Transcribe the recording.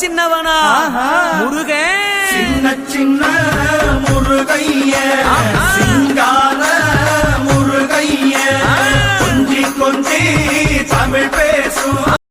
சின்னவனா? முருகன் சின்ன சின்ன முருகையா.